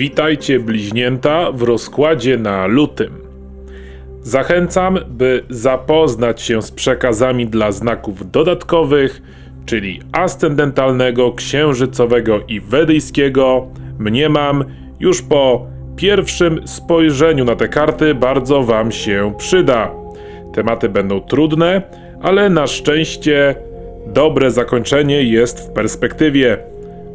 Witajcie bliźnięta w rozkładzie na lutym. Zachęcam, by zapoznać się z przekazami dla znaków dodatkowych, czyli ascendentalnego, księżycowego i wedyjskiego. Mniemam, już po pierwszym spojrzeniu na te karty bardzo Wam się przyda. Tematy będą trudne, ale na szczęście dobre zakończenie jest w perspektywie.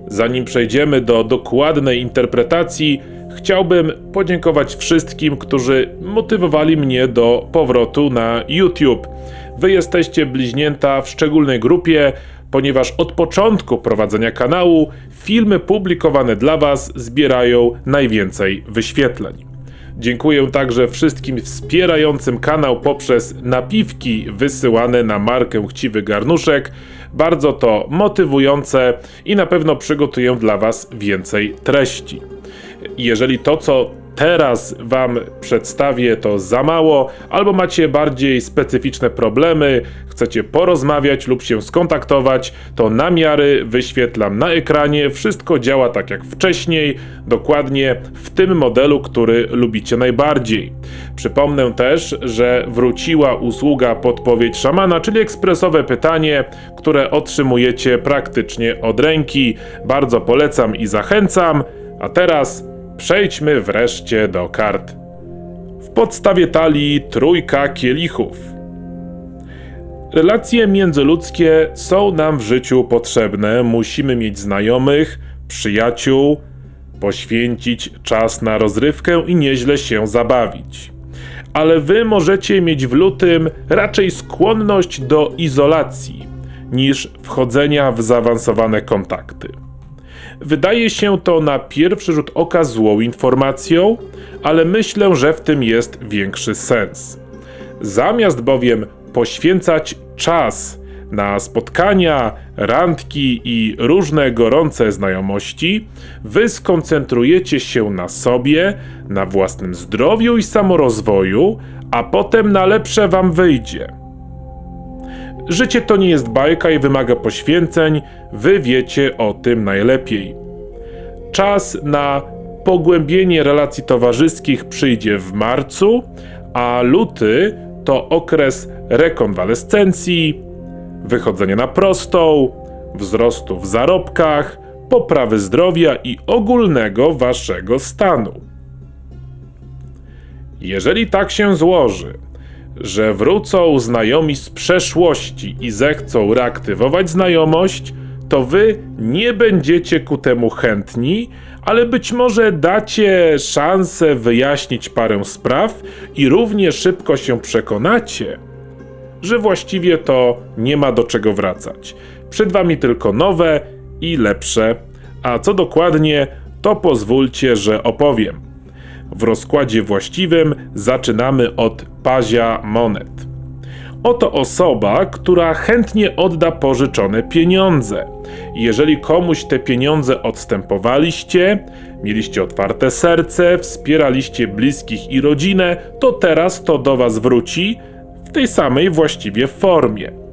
Zanim przejdziemy do dokładnej interpretacji, chciałbym podziękować wszystkim, którzy motywowali mnie do powrotu na YouTube. Wy jesteście bliźnięta w szczególnej grupie, ponieważ od początku prowadzenia kanału filmy publikowane dla Was zbierają najwięcej wyświetleń. Dziękuję także wszystkim wspierającym kanał poprzez napiwki wysyłane na markę Chciwy Garnuszek. Bardzo to motywujące i na pewno przygotuję dla Was więcej treści. Jeżeli to, co teraz Wam przedstawię, to za mało, albo macie bardziej specyficzne problemy, chcecie porozmawiać lub się skontaktować, to namiary wyświetlam na ekranie. Wszystko działa tak jak wcześniej, dokładnie w tym modelu, który lubicie najbardziej. Przypomnę też, że wróciła usługa podpowiedź szamana, czyli ekspresowe pytanie, które otrzymujecie praktycznie od ręki. Bardzo polecam i zachęcam. A teraz Przejdźmy wreszcie do kart. W podstawie talii trójka kielichów. Relacje międzyludzkie są nam w życiu potrzebne. Musimy mieć znajomych, przyjaciół, poświęcić czas na rozrywkę i nieźle się zabawić. Ale wy możecie mieć w lutym raczej skłonność do izolacji niż wchodzenia w zaawansowane kontakty. Wydaje się to na pierwszy rzut oka złą informacją, ale myślę, że w tym jest większy sens. Zamiast bowiem poświęcać czas na spotkania, randki i różne gorące znajomości, wy skoncentrujecie się na sobie, na własnym zdrowiu i samorozwoju, a potem na lepsze wam wyjdzie. Życie to nie jest bajka i wymaga poświęceń, wy wiecie o tym najlepiej. Czas na pogłębienie relacji towarzyskich przyjdzie w marcu, a luty to okres rekonwalescencji, wychodzenia na prostą, wzrostu w zarobkach, poprawy zdrowia i ogólnego waszego stanu. Jeżeli tak się złoży, że wrócą znajomi z przeszłości i zechcą reaktywować znajomość, to wy nie będziecie ku temu chętni, ale być może dacie szansę wyjaśnić parę spraw i równie szybko się przekonacie, że właściwie to nie ma do czego wracać. Przed wami tylko nowe i lepsze. A co dokładnie, to pozwólcie, że opowiem. W rozkładzie właściwym zaczynamy od pazia monet. Oto osoba, która chętnie odda pożyczone pieniądze. Jeżeli komuś te pieniądze odstępowaliście, mieliście otwarte serce, wspieraliście bliskich i rodzinę, to teraz to do Was wróci w tej samej właściwie formie.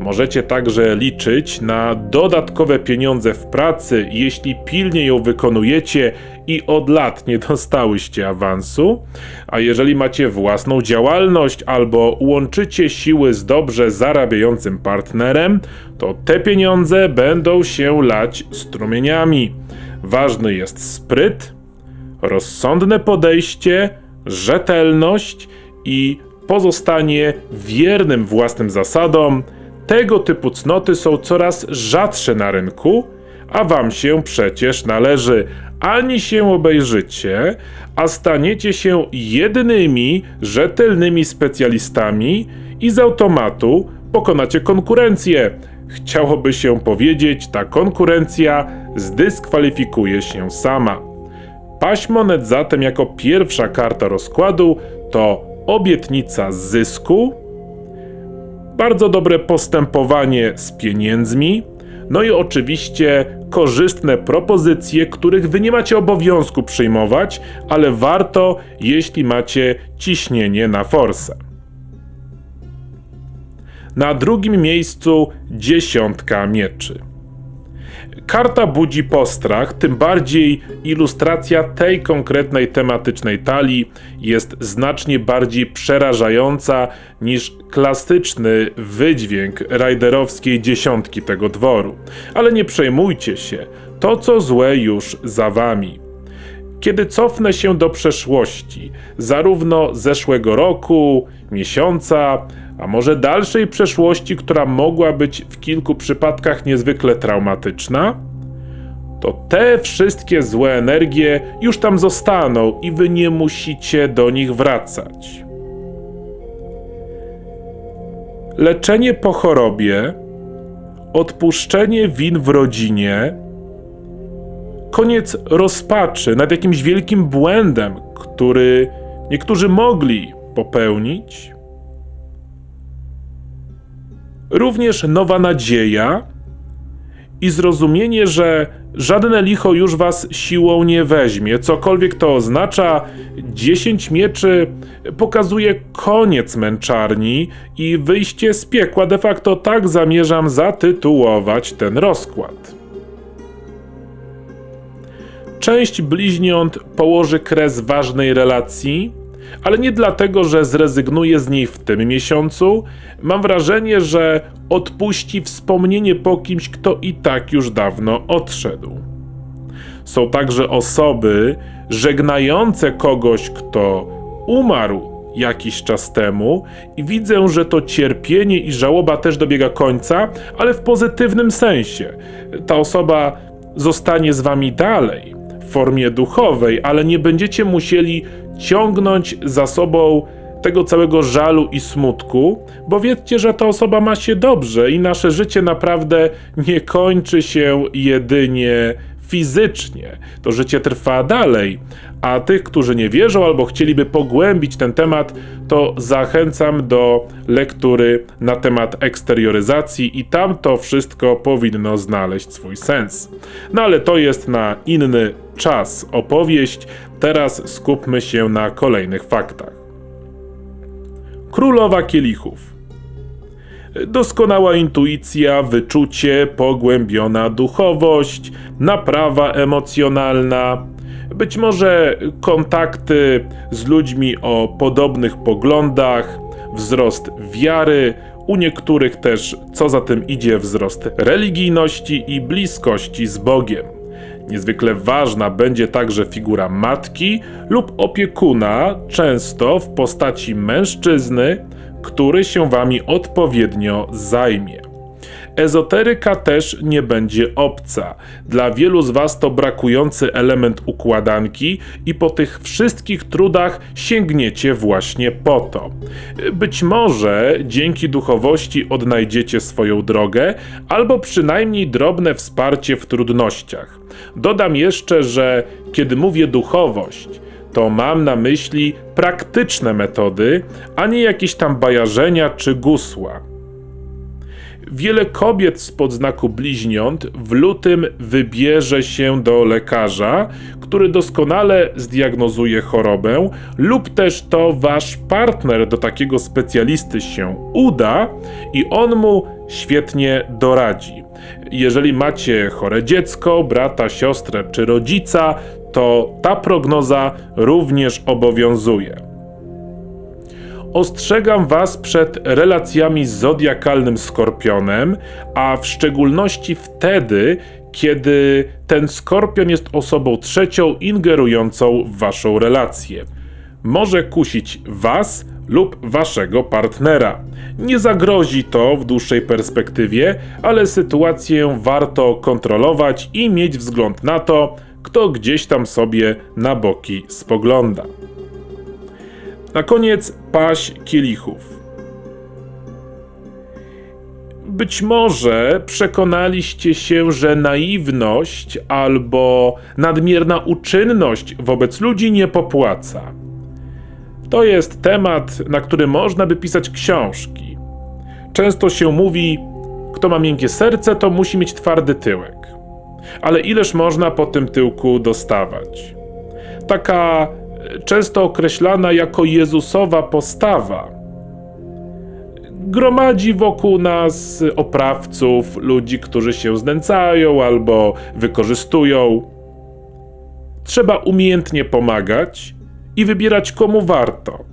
Możecie także liczyć na dodatkowe pieniądze w pracy, jeśli pilnie ją wykonujecie i od lat nie dostałyście awansu. A jeżeli macie własną działalność albo łączycie siły z dobrze zarabiającym partnerem, to te pieniądze będą się lać strumieniami. Ważny jest spryt, rozsądne podejście, rzetelność i pozostanie wiernym własnym zasadom tego typu cnoty są coraz rzadsze na rynku, a wam się przecież należy. Ani się obejrzycie, a staniecie się jedynymi rzetelnymi specjalistami i z automatu pokonacie konkurencję. Chciałoby się powiedzieć, ta konkurencja zdyskwalifikuje się sama. Paść monet zatem jako pierwsza karta rozkładu to obietnica zysku, bardzo dobre postępowanie z pieniędzmi, no i oczywiście korzystne propozycje, których wy nie macie obowiązku przyjmować, ale warto, jeśli macie ciśnienie na forsę. Na drugim miejscu dziesiątka mieczy. Karta budzi postrach, tym bardziej ilustracja tej konkretnej tematycznej talii jest znacznie bardziej przerażająca niż klasyczny wydźwięk rajderowskiej dziesiątki tego dworu. Ale nie przejmujcie się, to co złe już za wami. Kiedy cofnę się do przeszłości, zarówno zeszłego roku, miesiąca, a może dalszej przeszłości, która mogła być w kilku przypadkach niezwykle traumatyczna, to te wszystkie złe energie już tam zostaną i wy nie musicie do nich wracać. Leczenie po chorobie, odpuszczenie win w rodzinie, koniec rozpaczy nad jakimś wielkim błędem, który niektórzy mogli popełnić. Również nowa nadzieja i zrozumienie, że żadne licho już was siłą nie weźmie. Cokolwiek to oznacza, dziesięć mieczy pokazuje koniec męczarni i wyjście z piekła. De facto tak zamierzam zatytułować ten rozkład. Część bliźniąt położy kres ważnej relacji, ale nie dlatego, że zrezygnuje z niej w tym miesiącu. Mam wrażenie, że odpuści wspomnienie po kimś, kto i tak już dawno odszedł. Są także osoby żegnające kogoś, kto umarł jakiś czas temu i widzę, że to cierpienie i żałoba też dobiega końca, ale w pozytywnym sensie. Ta osoba zostanie z wami dalej formie duchowej, ale nie będziecie musieli ciągnąć za sobą tego całego żalu i smutku, bo wiedzcie, że ta osoba ma się dobrze i nasze życie naprawdę nie kończy się jedynie fizycznie. To życie trwa dalej. A tych, którzy nie wierzą albo chcieliby pogłębić ten temat, to zachęcam do lektury na temat eksterioryzacji i tam to wszystko powinno znaleźć swój sens. No ale to jest na inny czas opowieść. Teraz skupmy się na kolejnych faktach. Królowa kielichów. Doskonała intuicja, wyczucie, pogłębiona duchowość, naprawa emocjonalna, być może kontakty z ludźmi o podobnych poglądach, wzrost wiary, u niektórych też, co za tym idzie, wzrost religijności i bliskości z Bogiem. Niezwykle ważna będzie także figura matki lub opiekuna, często w postaci mężczyzny, który się wami odpowiednio zajmie. Ezoteryka też nie będzie obca. Dla wielu z Was to brakujący element układanki i po tych wszystkich trudach sięgniecie właśnie po to. Być może dzięki duchowości odnajdziecie swoją drogę, albo przynajmniej drobne wsparcie w trudnościach. Dodam jeszcze, że kiedy mówię duchowość, to mam na myśli praktyczne metody, a nie jakieś tam bajarzenia czy gusła. Wiele kobiet spod znaku bliźniąt w lutym wybierze się do lekarza, który doskonale zdiagnozuje chorobę, lub też to wasz partner do takiego specjalisty się uda i on mu świetnie doradzi. Jeżeli macie chore dziecko, brata, siostrę czy rodzica, to ta prognoza również obowiązuje. Ostrzegam Was przed relacjami z zodiakalnym skorpionem, a w szczególności wtedy, kiedy ten skorpion jest osobą trzecią ingerującą w Waszą relację. Może kusić Was lub Waszego partnera. Nie zagrozi to w dłuższej perspektywie, ale sytuację warto kontrolować i mieć wzgląd na to, kto gdzieś tam sobie na boki spogląda. Na koniec paść kielichów. Być może przekonaliście się, że naiwność albo nadmierna uczynność wobec ludzi nie popłaca. To jest temat, na który można by pisać książki. Często się mówi, kto ma miękkie serce, to musi mieć twardy tyłek. Ale ileż można po tym tyłku dostawać? Taka często określana jako Jezusowa postawa, gromadzi wokół nas oprawców, ludzi, którzy się znęcają albo wykorzystują. Trzeba umiejętnie pomagać i wybierać komu warto.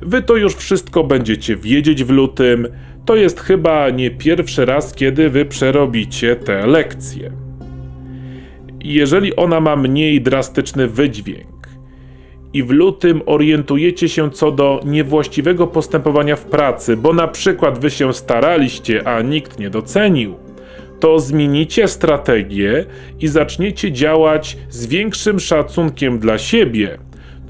Wy to już wszystko będziecie wiedzieć w lutym. To jest chyba nie pierwszy raz, kiedy wy przerobicie tę lekcję. Jeżeli ona ma mniej drastyczny wydźwięk i w lutym orientujecie się co do niewłaściwego postępowania w pracy, bo na przykład wy się staraliście, a nikt nie docenił, to zmienicie strategię i zaczniecie działać z większym szacunkiem dla siebie,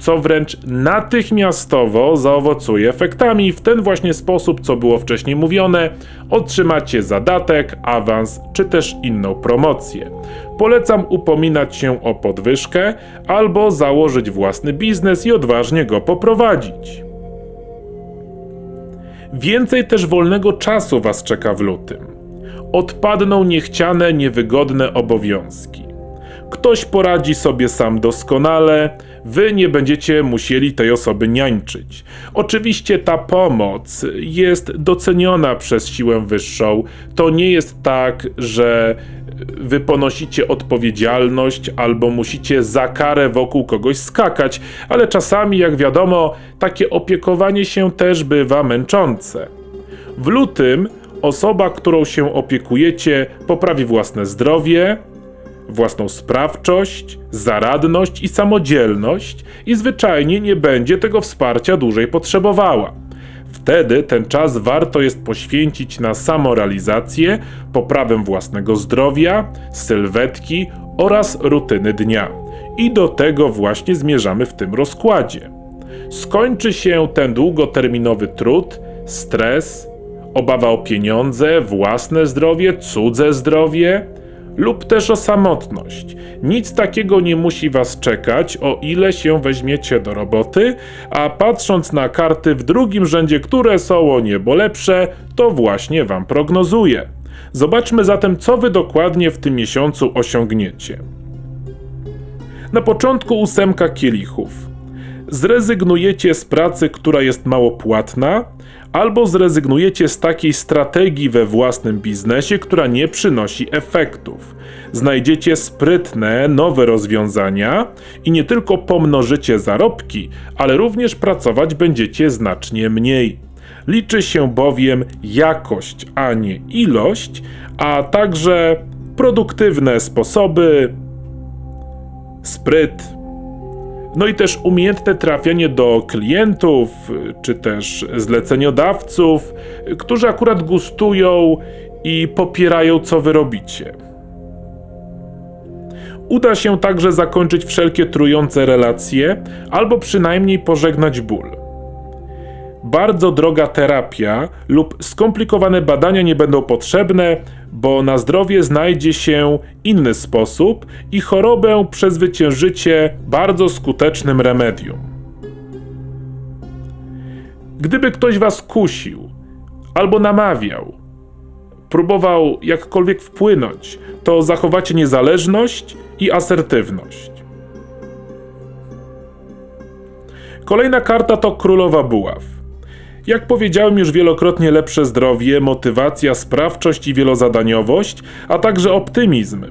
co wręcz natychmiastowo zaowocuje efektami. W ten właśnie sposób, co było wcześniej mówione, otrzymacie zadatek, awans czy też inną promocję. Polecam upominać się o podwyżkę albo założyć własny biznes i odważnie go poprowadzić. Więcej też wolnego czasu Was czeka w lutym. Odpadną niechciane, niewygodne obowiązki. Ktoś poradzi sobie sam doskonale, wy nie będziecie musieli tej osoby niańczyć. Oczywiście ta pomoc jest doceniona przez siłę wyższą. To nie jest tak, że wy ponosicie odpowiedzialność albo musicie za karę wokół kogoś skakać, ale czasami, jak wiadomo, takie opiekowanie się też bywa męczące. W lutym osoba, którą się opiekujecie, poprawi własne zdrowie, własną sprawczość, zaradność i samodzielność i zwyczajnie nie będzie tego wsparcia dłużej potrzebowała. Wtedy ten czas warto jest poświęcić na samorealizację, poprawę własnego zdrowia, sylwetki oraz rutyny dnia. I do tego właśnie zmierzamy w tym rozkładzie. Skończy się ten długoterminowy trud, stres, obawa o pieniądze, własne zdrowie, cudze zdrowie, lub też o samotność. Nic takiego nie musi was czekać, o ile się weźmiecie do roboty, a patrząc na karty w drugim rzędzie, które są o niebo lepsze, to właśnie wam prognozuję. Zobaczmy zatem, co wy dokładnie w tym miesiącu osiągniecie. Na początku ósemka kielichów. Zrezygnujecie z pracy, która jest mało płatna, albo zrezygnujecie z takiej strategii we własnym biznesie, która nie przynosi efektów. Znajdziecie sprytne, nowe rozwiązania i nie tylko pomnożycie zarobki, ale również pracować będziecie znacznie mniej. Liczy się bowiem jakość, a nie ilość, a także produktywne sposoby, spryt, no i też umiejętne trafianie do klientów, czy też zleceniodawców, którzy akurat gustują i popierają, co wy robicie. Uda się także zakończyć wszelkie trujące relacje, albo przynajmniej pożegnać ból. Bardzo droga terapia lub skomplikowane badania nie będą potrzebne, bo na zdrowie znajdzie się inny sposób i chorobę przezwyciężycie bardzo skutecznym remedium. Gdyby ktoś was kusił albo namawiał, próbował jakkolwiek wpłynąć, to zachowacie niezależność i asertywność. Kolejna karta to Królowa Buław. Jak powiedziałem już wielokrotnie, lepsze zdrowie, motywacja, sprawczość i wielozadaniowość, a także optymizm.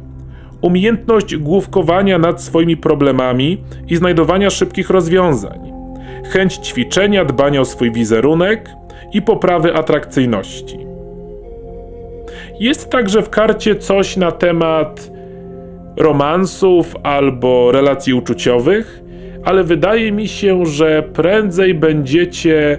Umiejętność główkowania nad swoimi problemami i znajdowania szybkich rozwiązań. Chęć ćwiczenia, dbania o swój wizerunek i poprawy atrakcyjności. Jest także w karcie coś na temat romansów albo relacji uczuciowych, ale wydaje mi się, że prędzej będziecie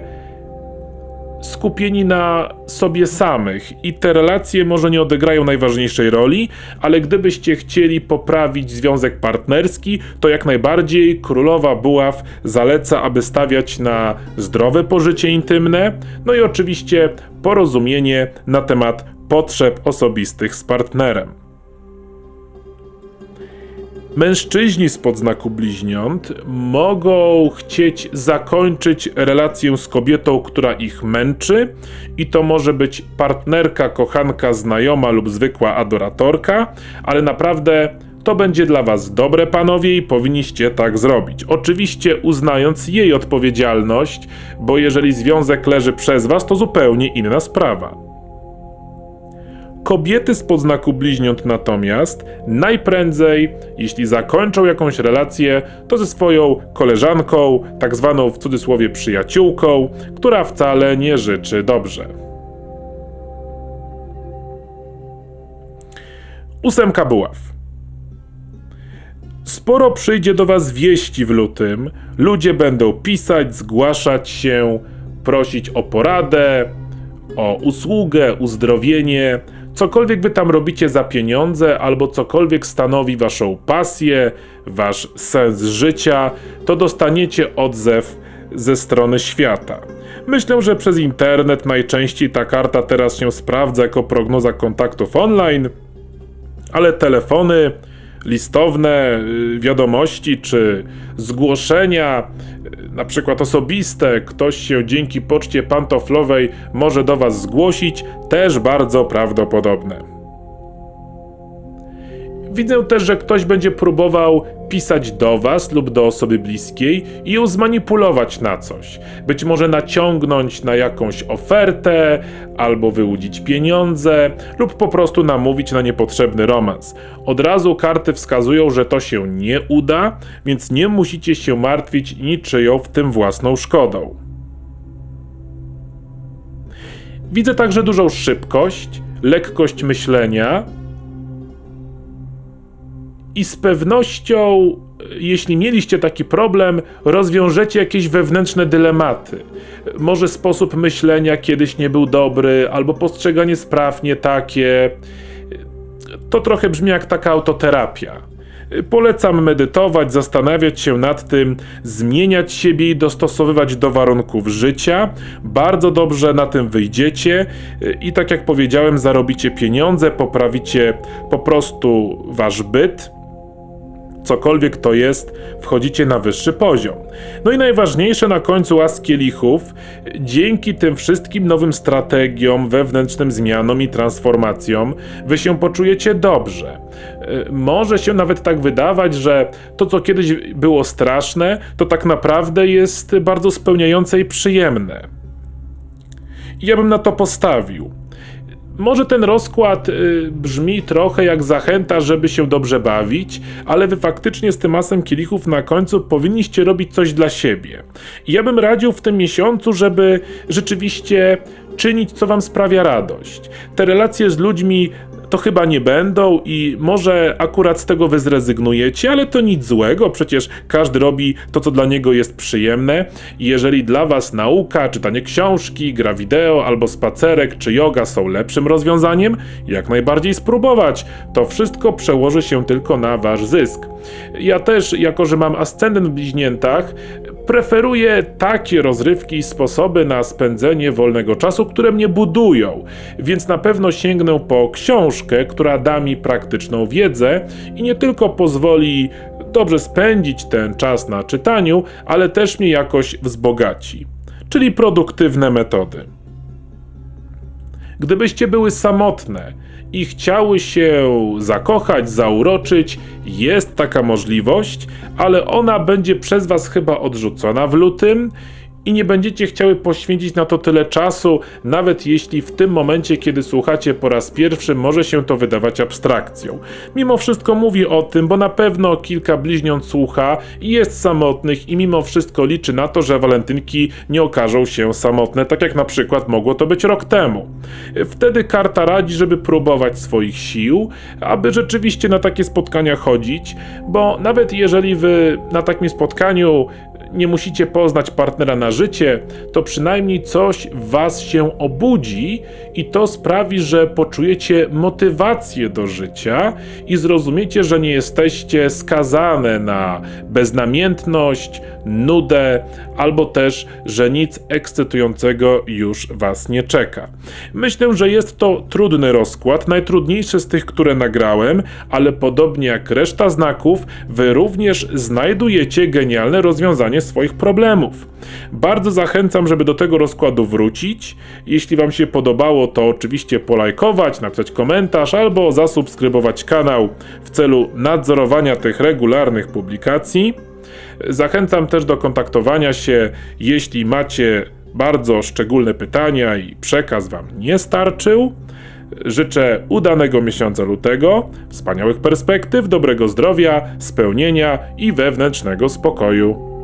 skupieni na sobie samych i te relacje może nie odegrają najważniejszej roli, ale gdybyście chcieli poprawić związek partnerski, to jak najbardziej królowa buław zaleca, aby stawiać na zdrowe pożycie intymne, no i oczywiście porozumienie na temat potrzeb osobistych z partnerem. Mężczyźni z podznaku bliźniąt mogą chcieć zakończyć relację z kobietą, która ich męczy, i to może być partnerka, kochanka, znajoma lub zwykła adoratorka, ale naprawdę to będzie dla was dobre, panowie, i powinniście tak zrobić. Oczywiście uznając jej odpowiedzialność, bo jeżeli związek leży przez was, to zupełnie inna sprawa. Kobiety z podznaku bliźniąt natomiast najprędzej, jeśli zakończą jakąś relację, to ze swoją koleżanką, tak zwaną w cudzysłowie przyjaciółką, która wcale nie życzy dobrze. Ósemka buław. Sporo przyjdzie do Was wieści w lutym. Ludzie będą pisać, zgłaszać się, prosić o poradę, o usługę, uzdrowienie, cokolwiek wy tam robicie za pieniądze, albo cokolwiek stanowi waszą pasję, wasz sens życia, to dostaniecie odzew ze strony świata. Myślę, że przez internet najczęściej ta karta teraz się sprawdza jako prognoza kontaktów online, ale telefony, listowne y, wiadomości czy zgłoszenia, y, na przykład osobiste, ktoś się dzięki poczcie pantoflowej może do Was zgłosić, też bardzo prawdopodobne. Widzę też, że ktoś będzie próbował pisać do Was lub do osoby bliskiej i ją zmanipulować na coś. Być może naciągnąć na jakąś ofertę, albo wyłudzić pieniądze, lub po prostu namówić na niepotrzebny romans. Od razu karty wskazują, że to się nie uda, więc nie musicie się martwić niczyją w tym własną szkodą. Widzę także dużą szybkość, lekkość myślenia i z pewnością, jeśli mieliście taki problem, rozwiążecie jakieś wewnętrzne dylematy. Może sposób myślenia kiedyś nie był dobry, albo postrzeganie spraw nie takie. To trochę brzmi jak taka autoterapia. Polecam medytować, zastanawiać się nad tym, zmieniać siebie i dostosowywać do warunków życia. Bardzo dobrze na tym wyjdziecie i tak jak powiedziałem, zarobicie pieniądze, poprawicie po prostu wasz byt cokolwiek to jest, wchodzicie na wyższy poziom. No i najważniejsze na końcu as kielichów, dzięki tym wszystkim nowym strategiom, wewnętrznym zmianom i transformacjom, wy się poczujecie dobrze. E, może się nawet tak wydawać, że to, co kiedyś było straszne, to tak naprawdę jest bardzo spełniające i przyjemne. Ja bym na to postawił. Może ten rozkład y, brzmi trochę jak zachęta, żeby się dobrze bawić, ale wy faktycznie z tym asem kielichów na końcu powinniście robić coś dla siebie. I ja bym radził w tym miesiącu, żeby rzeczywiście czynić, co wam sprawia radość. Te relacje z ludźmi to chyba nie będą i może akurat z tego wy zrezygnujecie, ale to nic złego, przecież każdy robi to, co dla niego jest przyjemne i jeżeli dla was nauka, czytanie książki, gra wideo albo spacerek czy yoga są lepszym rozwiązaniem, jak najbardziej spróbować. To wszystko przełoży się tylko na wasz zysk. Ja też, jako że mam ascendent w bliźniętach, preferuję takie rozrywki i sposoby na spędzenie wolnego czasu, które mnie budują, więc na pewno sięgnę po książkę, która da mi praktyczną wiedzę i nie tylko pozwoli dobrze spędzić ten czas na czytaniu, ale też mnie jakoś wzbogaci. Czyli produktywne metody. Gdybyście były samotne i chciały się zakochać, zauroczyć, jest taka możliwość, ale ona będzie przez Was chyba odrzucona w lutym i nie będziecie chciały poświęcić na to tyle czasu, nawet jeśli w tym momencie, kiedy słuchacie po raz pierwszy, może się to wydawać abstrakcją. Mimo wszystko mówi o tym, bo na pewno kilka bliźniąt słucha i jest samotnych i mimo wszystko liczy na to, że walentynki nie okażą się samotne, tak jak na przykład mogło to być rok temu. Wtedy karta radzi, żeby próbować swoich sił, aby rzeczywiście na takie spotkania chodzić, bo nawet jeżeli wy na takim spotkaniu nie musicie poznać partnera na życie, to przynajmniej coś w was się obudzi i to sprawi, że poczujecie motywację do życia i zrozumiecie, że nie jesteście skazane na beznamiętność, nudę, albo też, że nic ekscytującego już was nie czeka. Myślę, że jest to trudny rozkład, najtrudniejszy z tych, które nagrałem, ale podobnie jak reszta znaków, wy również znajdujecie genialne rozwiązanie swoich problemów. Bardzo zachęcam, żeby do tego rozkładu wrócić. Jeśli Wam się podobało, to oczywiście polajkować, napisać komentarz albo zasubskrybować kanał w celu nadzorowania tych regularnych publikacji. Zachęcam też do kontaktowania się, jeśli macie bardzo szczególne pytania i przekaz Wam nie starczył. Życzę udanego miesiąca lutego, wspaniałych perspektyw, dobrego zdrowia, spełnienia i wewnętrznego spokoju.